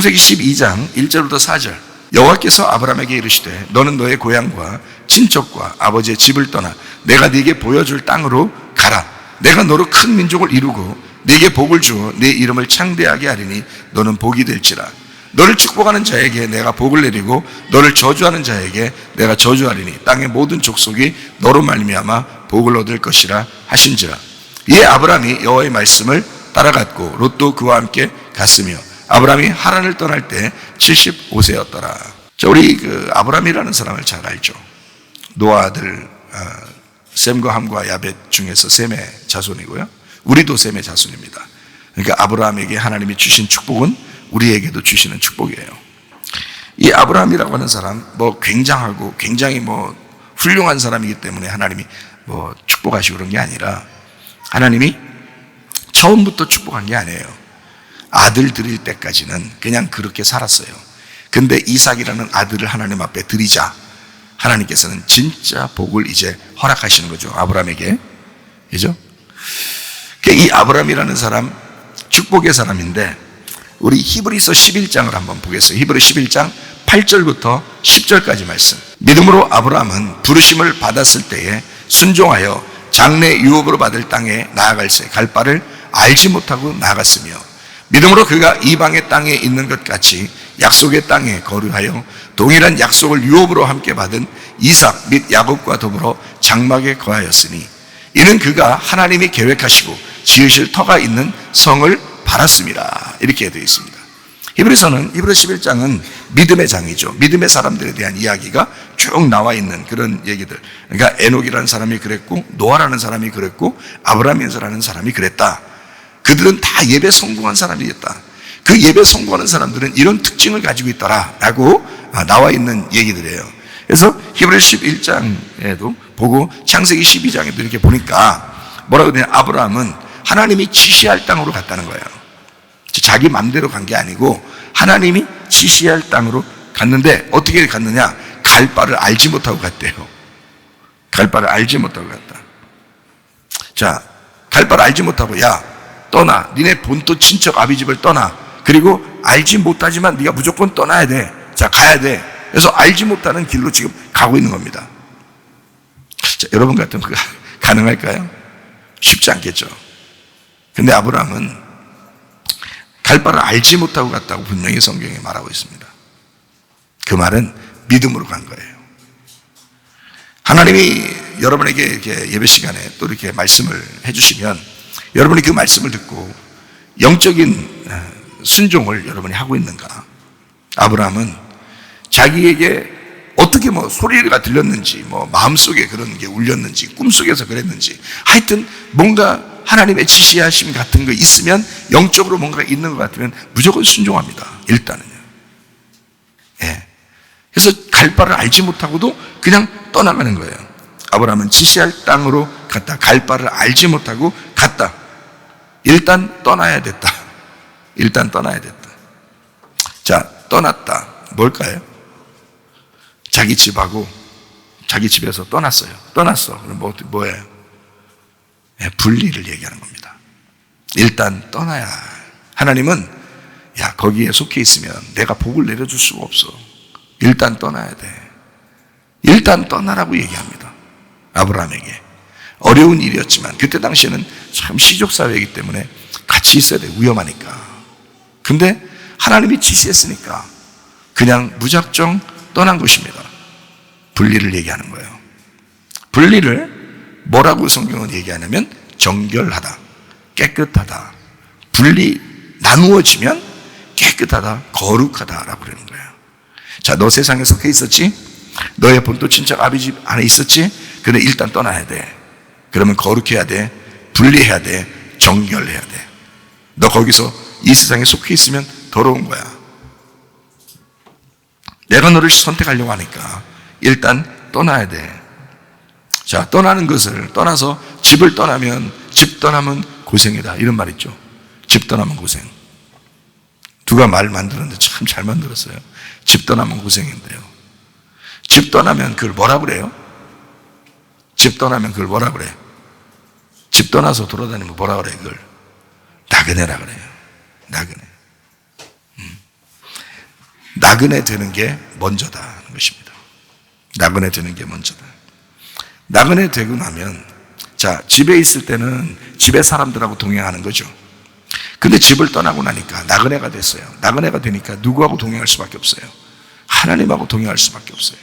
창세기 12장 1절부터 4절. 여호와께서 아브라함에게 이르시되 너는 너의 고향과 친척과 아버지의 집을 떠나 내가 네게 보여줄 땅으로 가라. 내가 너로 큰 민족을 이루고 네게 복을 주어 네 이름을 창대하게 하리니 너는 복이 될지라. 너를 축복하는 자에게 내가 복을 내리고 너를 저주하는 자에게 내가 저주하리니 땅의 모든 족속이 너로 말미암아 복을 얻을 것이라 하신지라. 이에 아브라함이 여호와의 말씀을 따라갔고 롯도 그와 함께 갔으며 아브라함이 하란을 떠날 때 75세였더라. 자, 우리 그 아브라함이라는 사람을 잘 알죠. 노아 아들 아, 셈과 함과 야벳 중에서 셈의 자손이고요. 우리도 셈의 자손입니다. 그러니까 아브라함에게 하나님이 주신 축복은 우리에게도 주시는 축복이에요. 이 아브라함이라고 하는 사람 뭐 굉장하고 굉장히 뭐 훌륭한 사람이기 때문에 하나님이 뭐 축복하시고 그런 게 아니라 하나님이 처음부터 축복한 게 아니에요. 아들 드릴 때까지는 그냥 그렇게 살았어요. 근데 이삭이라는 아들을 하나님 앞에 드리자 하나님께서는 진짜 복을 이제 허락하시는 거죠. 아브라함에게. 그죠? 이 아브라함이라는 사람 축복의 사람인데 우리 히브리서 11장을 한번 보겠어요. 히브리 11장 8절부터 10절까지 말씀. 믿음으로 아브라함은 부르심을 받았을 때에 순종하여 장래 유업으로 받을 땅에 나아갈 새 갈 바를 알지 못하고 나아갔으며 믿음으로 그가 이방의 땅에 있는 것 같이 약속의 땅에 거류하여 동일한 약속을 유업으로 함께 받은 이삭 및 야곱과 더불어 장막에 거하였으니 이는 그가 하나님이 계획하시고 지으실 터가 있는 성을 바랐습니다. 이렇게 되어 있습니다. 히브리서는 히브리 11장은 믿음의 장이죠. 믿음의 사람들에 대한 이야기가 쭉 나와 있는 그런 얘기들. 그러니까 에녹이라는 사람이 그랬고 노아라는 사람이 그랬고 아브라함이라는 사람이 그랬다. 그들은 다 예배 성공한 사람이었다. 그 예배 성공하는 사람들은 이런 특징을 가지고 있더라라고 나와 있는 얘기들이에요. 그래서 히브리 11장에도 보고 창세기 12장에도 이렇게 보니까 뭐라고 되냐 아브라함은 하나님이 지시할 땅으로 갔다는 거예요. 자기 맘대로 간 게 아니고 하나님이 지시할 땅으로 갔는데 어떻게 갔느냐? 갈 바를 알지 못하고 갔대요. 갈 바를 알지 못하고 갔다. 자, 갈 바를 알지 못하고 야 떠나. 니네 본토 친척 아비 집을 떠나. 그리고 알지 못하지만 네가 무조건 떠나야 돼. 자, 가야 돼. 그래서 알지 못하는 길로 지금 가고 있는 겁니다. 자, 여러분 같으면 그 가능할까요? 쉽지 않겠죠. 근데 아브라함은 갈 바를 알지 못하고 갔다고 분명히 성경에 말하고 있습니다. 그 말은 믿음으로 간 거예요. 하나님이 여러분에게 이렇게 예배 시간에 또 이렇게 말씀을 해주시면 여러분이 그 말씀을 듣고 영적인 어, 순종을 여러분이 하고 있는가? 아브라함은 자기에게 어떻게 뭐 소리가 들렸는지, 뭐 마음속에 그런 게 울렸는지, 꿈속에서 그랬는지, 하여튼 뭔가 하나님의 지시하심 같은 거 있으면 영적으로 뭔가 있는 것 같으면 무조건 순종합니다. 일단은요. 예. 그래서 갈 바를 알지 못하고도 그냥 떠나가는 거예요. 아브라함은 지시할 땅으로 갔다. 갈 바를 알지 못하고 갔다. 일단 떠나야 됐다. 일단 떠나야 됐다. 자, 떠났다. 뭘까요? 자기 집하고 자기 집에서 떠났어요. 떠났어. 그럼 뭐, 뭐예요? 네, 분리를 얘기하는 겁니다. 일단 떠나야. 하나님은 야, 거기에 속해 있으면 내가 복을 내려줄 수가 없어. 일단 떠나야 돼. 일단 떠나라고 얘기합니다. 아브라함에게. 어려운 일이었지만 그때 당시에는 참 시족 사회이기 때문에 같이 있어야 돼. 위험하니까. 근데 하나님이 지시했으니까 그냥 무작정 떠난 것입니다. 분리를 얘기하는 거예요. 분리를 뭐라고 성경은 얘기하냐면 정결하다, 깨끗하다, 분리 나누어지면 깨끗하다, 거룩하다라고 그러는 거예요. 자, 너 세상에 속해 있었지? 너의 본토 친척 아비집 안에 있었지? 근데 일단 떠나야 돼. 그러면 거룩해야 돼, 분리해야 돼, 정결해야 돼. 너 거기서 이 세상에 속해 있으면 더러운 거야. 내가 너를 선택하려고 하니까 일단 떠나야 돼. 자, 떠나는 것을 떠나서 집을 떠나면 집 떠나면 고생이다. 이런 말 있죠. 집 떠나면 고생. 누가 말 만들었는데 참 잘 만들었어요. 집 떠나면 고생인데요. 집 떠나면 그걸 뭐라 그래요? 집 떠나면 그걸 뭐라 그래? 집 떠나서 돌아다니면 뭐라 그래, 그걸? 나그네라 그래요. 나그네. 음. 나그네 되는 게 먼저다 하는 것입니다. 나그네 되는 게 먼저다. 나그네 되고 나면 자 집에 있을 때는 집에 사람들하고 동행하는 거죠. 근데 집을 떠나고 나니까 나그네가 됐어요. 나그네가 되니까 누구하고 동행할 수밖에 없어요. 하나님하고 동행할 수밖에 없어요.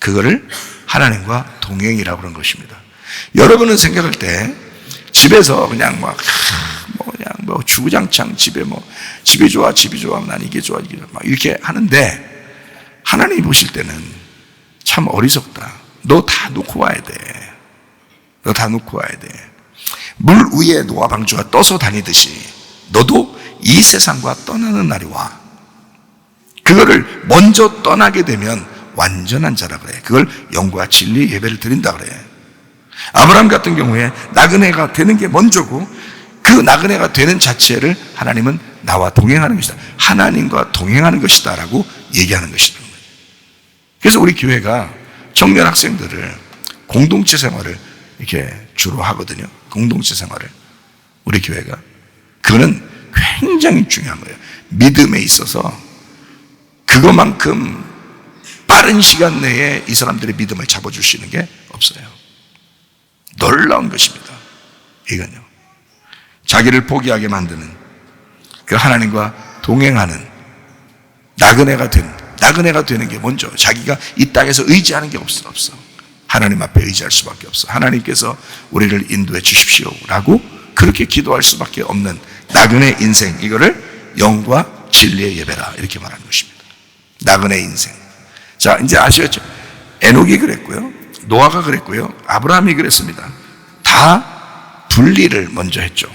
그거를 하나님과 동행이라고 그런 것입니다. 여러분은 생각할 때 집에서 그냥 막, 뭐 그냥 뭐 주구장창 집에 뭐 집이 좋아, 집이 좋아, 난 이게 좋아, 이게 좋아, 막 이렇게 하는데 하나님이 보실 때는 참 어리석다. 너 다 놓고 와야 돼. 너 다 놓고 와야 돼. 물 위에 노아 방주가 떠서 다니듯이 너도 이 세상과 떠나는 날이 와. 그거를 먼저 떠나게 되면 완전한 자라 그래. 그걸 영과 진리 예배를 드린다 그래. 아브라함 같은 경우에 나그네가 되는 게 먼저고 그 나그네가 되는 자체를 하나님은 나와 동행하는 것이다. 하나님과 동행하는 것이다 라고 얘기하는 것이다. 그래서 우리 교회가 청년 학생들을 공동체 생활을 이렇게 주로 하거든요. 공동체 생활을. 우리 교회가. 그거는 굉장히 중요한 거예요. 믿음에 있어서 그것만큼 빠른 시간 내에 이 사람들의 믿음을 잡아줄 수 있는 게 없어요. 놀라운 것입니다. 이건요. 자기를 포기하게 만드는 그 하나님과 동행하는 나그네가 된 나그네가 되는 게 먼저 자기가 이 땅에서 의지하는 게 없어 없어. 하나님 앞에 의지할 수밖에 없어. 하나님께서 우리를 인도해 주십시오라고 그렇게 기도할 수밖에 없는 나그네 인생 이거를 영과 진리의 예배라 이렇게 말하는 것입니다. 나그네 인생. 자, 이제 아시겠죠? 에녹이 그랬고요. 노아가 그랬고요. 아브라함이 그랬습니다. 다 분리를 먼저 했죠.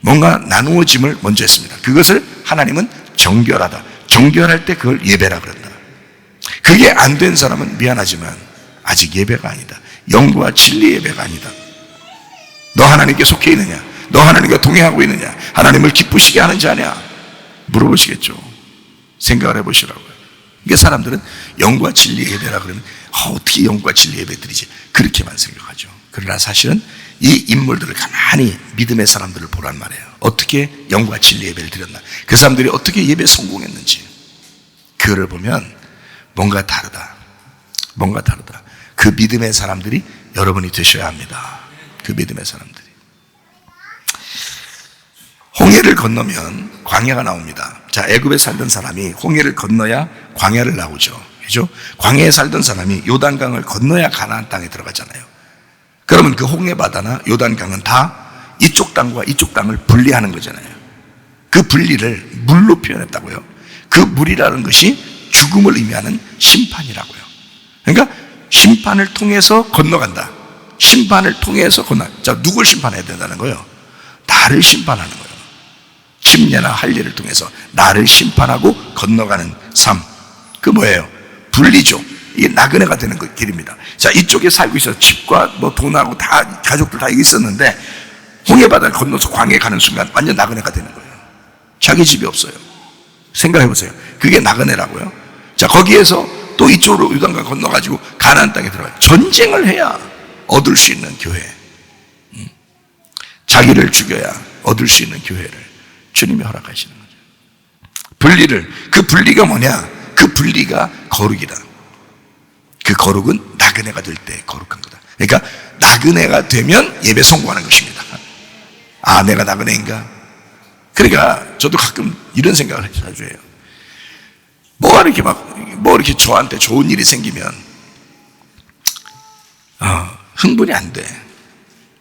뭔가 나누어짐을 먼저 했습니다. 그것을 하나님은 정결하다. 정결할 때 그걸 예배라 그런다. 그게 안 된 사람은 미안하지만 아직 예배가 아니다. 영과 진리 예배가 아니다. 너 하나님께 속해 있느냐? 너 하나님과 동행하고 있느냐? 하나님을 기쁘시게 하는 자냐? 물어보시겠죠. 생각을 해보시라고요. 이게 사람들은 영과 진리 예배라 그러면 아, 어떻게 영과 진리 예배 드리지? 그렇게만 생각하죠. 그러나 사실은 이 인물들을 가만히 믿음의 사람들을 보란 말이에요. 어떻게 영과 진리 예배를 드렸나? 그 사람들이 어떻게 예배 성공했는지. 그를 보면 뭔가 다르다. 뭔가 다르다. 그 믿음의 사람들이 여러분이 되셔야 합니다. 그 믿음의 사람들이. 홍해를 건너면 광야가 나옵니다. 자, 애굽에 살던 사람이 홍해를 건너야 광야를 나오죠. 그죠? 광야에 살던 사람이 요단강을 건너야 가나안 땅에 들어가잖아요. 그러면 그 홍해 바다나 요단 강은 다 이쪽 땅과 이쪽 땅을 분리하는 거잖아요. 그 분리를 물로 표현했다고요. 그 물이라는 것이 죽음을 의미하는 심판이라고요. 그러니까 심판을 통해서 건너간다. 심판을 통해서 건너. 자, 누굴 심판해야 된다는 거예요? 나를 심판하는 거예요. 침례나 할례를 통해서 나를 심판하고 건너가는 삶. 그 뭐예요? 분리죠. 이게 나그네가 되는 그 길입니다. 자, 이쪽에 살고 있어. 집과 뭐 돈하고 다, 가족들 다 있었는데, 홍해바다를 건너서 광해 가는 순간 완전 나그네가 되는 거예요. 자기 집이 없어요. 생각해 보세요. 그게 나그네라고요. 자, 거기에서 또 이쪽으로 유단강 건너가지고 가나안 땅에 들어가요. 전쟁을 해야 얻을 수 있는 교회. 음. 자기를 죽여야 얻을 수 있는 교회를 주님이 허락하시는 거죠. 분리를, 그 분리가 뭐냐? 그 분리가 거룩이다. 그 거룩은 나그네가 될 때 거룩한 거다. 그러니까 나그네가 되면 예배 성공하는 것입니다. 아, 내가 나그네인가? 그러니까 저도 가끔 이런 생각을 자주 해요. 뭐가 이렇게 막, 뭐 이렇게 저한테 좋은 일이 생기면, 어, 흥분이 안 돼.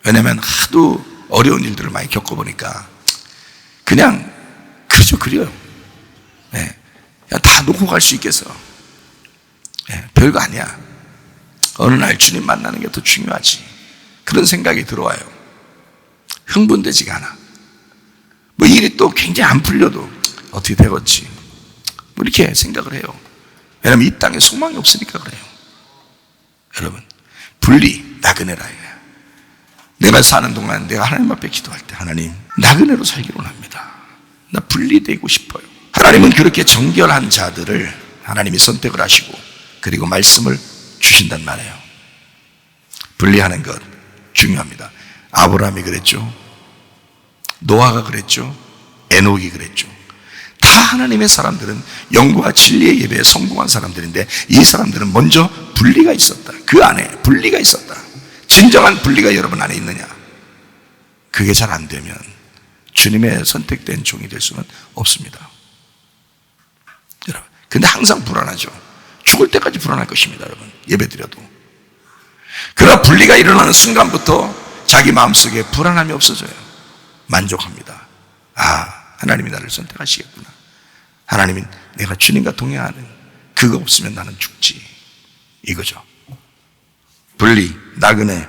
왜냐면 하도 어려운 일들을 많이 겪어보니까, 그냥, 그죠, 그래요. 네. 다 놓고 갈 수 있겠어. 네, 별거 아니야. 어느 날 주님 만나는 게 더 중요하지. 그런 생각이 들어와요. 흥분되지가 않아. 뭐 일이 또 굉장히 안 풀려도 어떻게 되겠지. 뭐 이렇게 생각을 해요. 왜냐면 이 땅에 소망이 없으니까 그래요. 여러분, 분리, 나그네라. 내가 사는 동안 내가 하나님 앞에 기도할 때 하나님, 나그네로 살기로 합니다. 나 분리되고 싶어요. 하나님은 그렇게 정결한 자들을 하나님이 선택을 하시고 그리고 말씀을 주신단 말이에요. 분리하는 것 중요합니다. 아브라함이 그랬죠. 노아가 그랬죠. 에녹이 그랬죠. 다다 하나님의 사람들은 영과 진리의 예배에 성공한 사람들인데 이 사람들은 먼저 분리가 있었다. 그 안에 분리가 있었다. 진정한 분리가 여러분 안에 있느냐? 그게 잘 안 되면 주님의 선택된 종이 될 수는 없습니다. 여러분. 근데 항상 불안하죠. 죽을 때까지 불안할 것입니다, 여러분. 예배 드려도. 그러나 분리가 일어나는 순간부터 자기 마음속에 불안함이 없어져요. 만족합니다. 아, 하나님이 나를 선택하시겠구나. 하나님이 내가 주님과 동행하는 그거 없으면 나는 죽지. 이거죠. 분리, 나그네.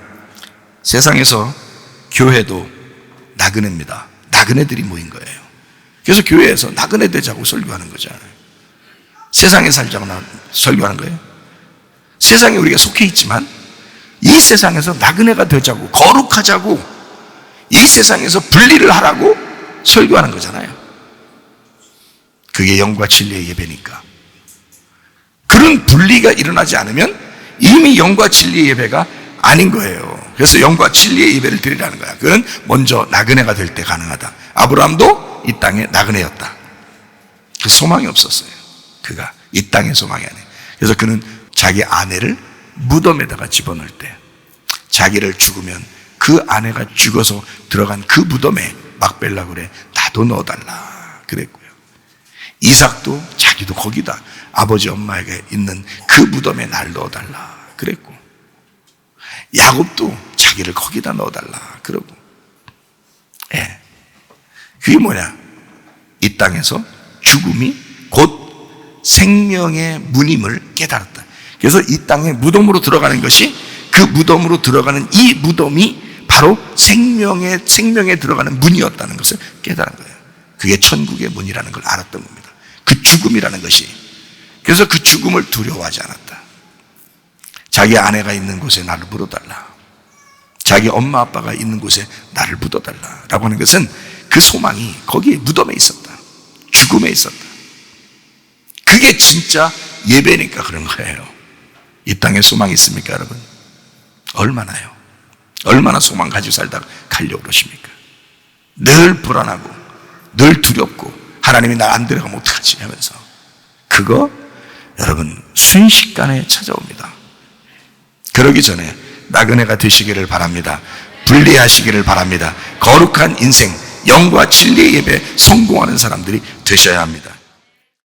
세상에서 교회도 나그네입니다. 나그네들이 모인 거예요. 그래서 교회에서 나그네 되자고 설교하는 거잖아요. 세상에 살자고 나 설교하는 거예요. 세상에 우리가 속해 있지만 이 세상에서 나그네가 되자고 거룩하자고 이 세상에서 분리를 하라고 설교하는 거잖아요. 그게 영과 진리의 예배니까. 그런 분리가 일어나지 않으면 이미 영과 진리의 예배가 아닌 거예요. 그래서 영과 진리의 예배를 드리라는 거야. 그는 먼저 나그네가 될 때 가능하다. 아브라함도 이 땅에 나그네였다. 그 소망이 없었어요. 그가 이 소망이 아니에요. 그래서 그는 자기 아내를 무덤에다가 집어넣을 때 자기를 죽으면 그 아내가 죽어서 들어간 그 무덤에 막벨라 그래 나도 넣어달라 그랬고요. 이삭도 자기도 거기다 아버지 엄마에게 있는 그 무덤에 날 넣어달라 그랬고 야곱도 자기를 거기다 넣어달라 그러고 예. 그게 뭐냐 이 땅에서 죽음이 곧 생명의 문임을 깨달았다 그래서 이 땅에 무덤으로 들어가는 것이 그 무덤으로 들어가는 이 무덤이 바로 생명의 생명에 들어가는 문이었다는 것을 깨달은 거예요. 그게 천국의 문이라는 걸 알았던 겁니다. 그 죽음이라는 것이 그래서 그 죽음을 두려워하지 않았다. 자기 아내가 있는 곳에 나를 묻어달라. 자기 엄마 아빠가 있는 곳에 나를 묻어달라 라고 하는 것은 그 소망이 거기에 무덤에 있었다. 죽음에 있었다. 그게 진짜 예배니까 그런 거예요. 이 땅에 소망이 있습니까, 여러분? 얼마나요? 얼마나 소망 가지고 살다가 가려고 그러십니까? 늘 불안하고, 늘 두렵고, 하나님이 날안 데려가면 어떡하지 하면서. 그거, 여러분, 순식간에 찾아옵니다. 그러기 전에 나그네가 되시기를 바랍니다. 분리하시기를 바랍니다. 거룩한 인생, 영과 진리의 예배 성공하는 사람들이 되셔야 합니다.